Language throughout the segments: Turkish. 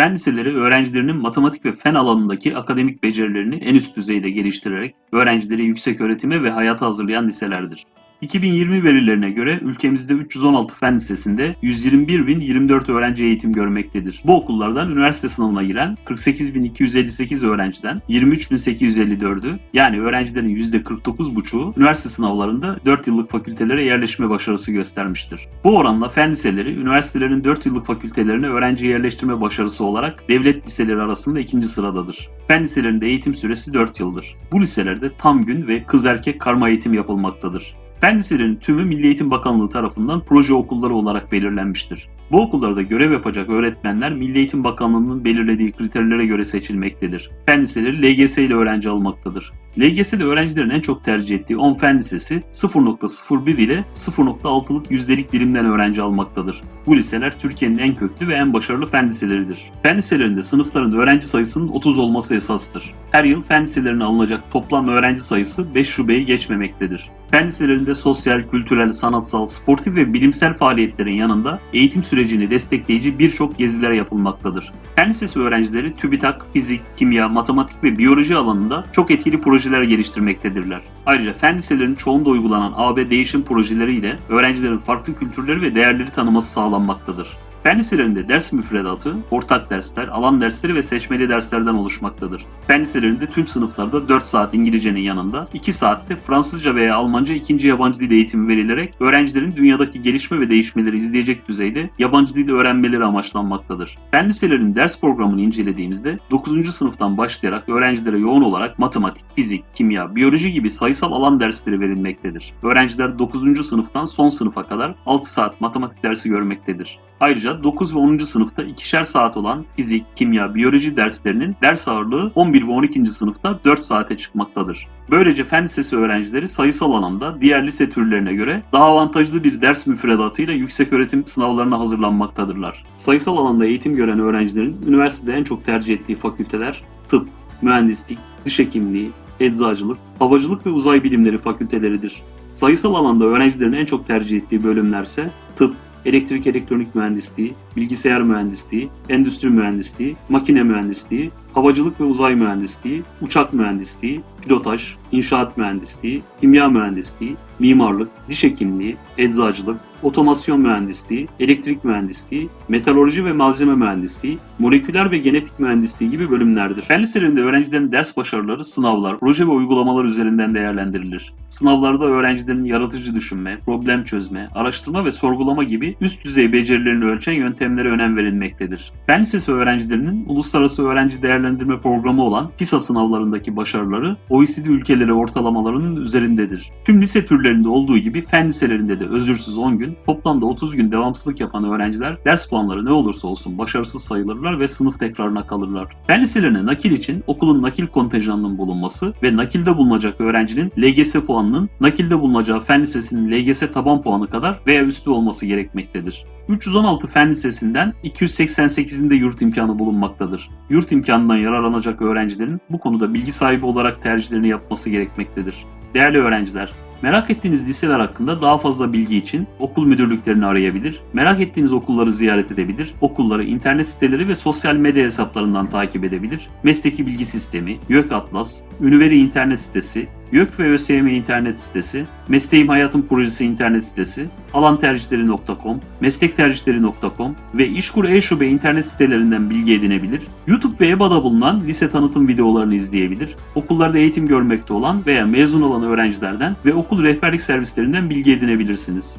Fen liseleri öğrencilerinin matematik ve fen alanındaki akademik becerilerini en üst düzeyde geliştirerek öğrencileri yüksek öğretime ve hayata hazırlayan liselerdir. 2020 verilerine göre ülkemizde 316 fen lisesinde 121.024 öğrenci eğitim görmektedir. Bu okullardan üniversite sınavına giren 48.258 öğrenciden 23.854'ü yani öğrencilerin %49,5'u üniversite sınavlarında 4 yıllık fakültelere yerleşme başarısı göstermiştir. Bu oranla fen liseleri üniversitelerin 4 yıllık fakültelerine öğrenci yerleştirme başarısı olarak devlet liseleri arasında ikinci sıradadır. Fen liselerinde eğitim süresi 4 yıldır. Bu liselerde tam gün ve kız erkek karma eğitim yapılmaktadır. Fen liselerinin tümü Milli Eğitim Bakanlığı tarafından proje okulları olarak belirlenmiştir. Bu okullarda görev yapacak öğretmenler Milli Eğitim Bakanlığı'nın belirlediği kriterlere göre seçilmektedir. Fen liseleri LGS ile öğrenci almaktadır. LGS'de öğrencilerin en çok tercih ettiği 10 fen lisesi 0.01 ile 0.6'lık yüzdelik dilimden öğrenci almaktadır. Bu liseler Türkiye'nin en köklü ve en başarılı fen liseleridir. Fen liselerinde sınıfların öğrenci sayısının 30 olması esastır. Her yıl fen liselerine alınacak toplam öğrenci sayısı 5 şubeyi geçmemektedir. Fen liselerinde sosyal, kültürel, sanatsal, sportif ve bilimsel faaliyetlerin yanında eğitim sürecini destekleyici birçok geziler yapılmaktadır. Fen lisesi öğrencileri TÜBİTAK, fizik, kimya, matematik ve biyoloji alanında çok etkili projeler geliştirmektedirler. Ayrıca fen liselerinin çoğunda uygulanan AB değişim projeleriyle öğrencilerin farklı kültürleri ve değerleri tanıması sağlanmaktadır. Fen liselerinde ders müfredatı, ortak dersler, alan dersleri ve seçmeli derslerden oluşmaktadır. Fen liselerinde tüm sınıflarda 4 saat İngilizcenin yanında 2 saatte Fransızca veya Almanca ikinci yabancı dil eğitimi verilerek öğrencilerin dünyadaki gelişme ve değişmeleri izleyecek düzeyde yabancı dil öğrenmeleri amaçlanmaktadır. Fen liselerinin ders programını incelediğimizde 9. sınıftan başlayarak öğrencilere yoğun olarak matematik, fizik, kimya, biyoloji gibi sayısal alan dersleri verilmektedir. Öğrenciler 9. sınıftan son sınıfa kadar 6 saat matematik dersi görmektedir. Ayrıca 9 ve 10. sınıfta ikişer saat olan fizik, kimya, biyoloji derslerinin ders ağırlığı 11 ve 12. sınıfta 4 saate çıkmaktadır. Böylece fen lisesi öğrencileri sayısal alanda diğer lise türlerine göre daha avantajlı bir ders müfredatıyla yüksek öğretim sınavlarına hazırlanmaktadırlar. Sayısal alanda eğitim gören öğrencilerin üniversitede en çok tercih ettiği fakülteler tıp, mühendislik, diş hekimliği, eczacılık, havacılık ve uzay bilimleri fakülteleridir. Sayısal alanda öğrencilerin en çok tercih ettiği bölümlerse tıp, elektrik elektronik mühendisliği, bilgisayar mühendisliği, endüstri mühendisliği, makine mühendisliği, havacılık ve uzay mühendisliği, uçak mühendisliği, pilotaj, inşaat mühendisliği, kimya mühendisliği, mimarlık, diş hekimliği, eczacılık, otomasyon mühendisliği, elektrik mühendisliği, metalurji ve malzeme mühendisliği, moleküler ve genetik mühendisliği gibi bölümlerdir. Fen liselerinde öğrencilerin ders başarıları sınavlar, proje ve uygulamalar üzerinden değerlendirilir. Sınavlarda öğrencilerin yaratıcı düşünme, problem çözme, araştırma ve sorgulama gibi üst düzey becerilerini ölçen yöntemlere önem verilmektedir. Fen lisesi öğrencilerinin uluslararası öğrenci değerlendirme programı olan PISA sınavlarındaki başarıları OECD ülkeleri ortalamalarının üzerindedir. Tüm lise türlerinde olduğu gibi fen liselerinde de özürsüz 10 gün, toplamda 30 gün devamsızlık yapan öğrenciler ders puanları ne olursa olsun başarısız sayılırlar ve sınıf tekrarına kalırlar. Fen liselerine nakil için okulun nakil kontenjanının bulunması ve nakilde bulunacak öğrencinin LGS puanının nakilde bulunacağı fen lisesinin LGS taban puanı kadar veya üstü olması gerekmektedir. 316 fen lisesinden 288'inde yurt imkanı bulunmaktadır. Yurt imkanından yararlanacak öğrencilerin bu konuda bilgi sahibi olarak tercihlerini yapması gerekmektedir. Değerli öğrenciler, Merak ettiğiniz liseler hakkında daha fazla bilgi için okul müdürlüklerini arayabilir, merak ettiğiniz okulları ziyaret edebilir, okulları internet siteleri ve sosyal medya hesaplarından takip edebilir, mesleki bilgi sistemi, YÖK Atlas, Üniveri internet sitesi, YÖK ve ÖSYM internet sitesi, Mesleğim Hayatım Projesi internet sitesi, alantercihleri.com, meslektercihleri.com ve İşkur e-şube internet sitelerinden bilgi edinebilir, YouTube ve EBA'da bulunan lise tanıtım videolarını izleyebilir, okullarda eğitim görmekte olan veya mezun olan öğrencilerden ve okul rehberlik servislerinden bilgi edinebilirsiniz.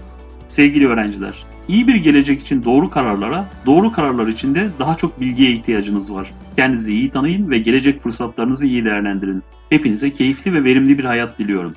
Sevgili öğrenciler, iyi bir gelecek için doğru kararlara, doğru kararlar için de daha çok bilgiye ihtiyacınız var. Kendinizi iyi tanıyın ve gelecek fırsatlarınızı iyi değerlendirin. Hepinize keyifli ve verimli bir hayat diliyorum.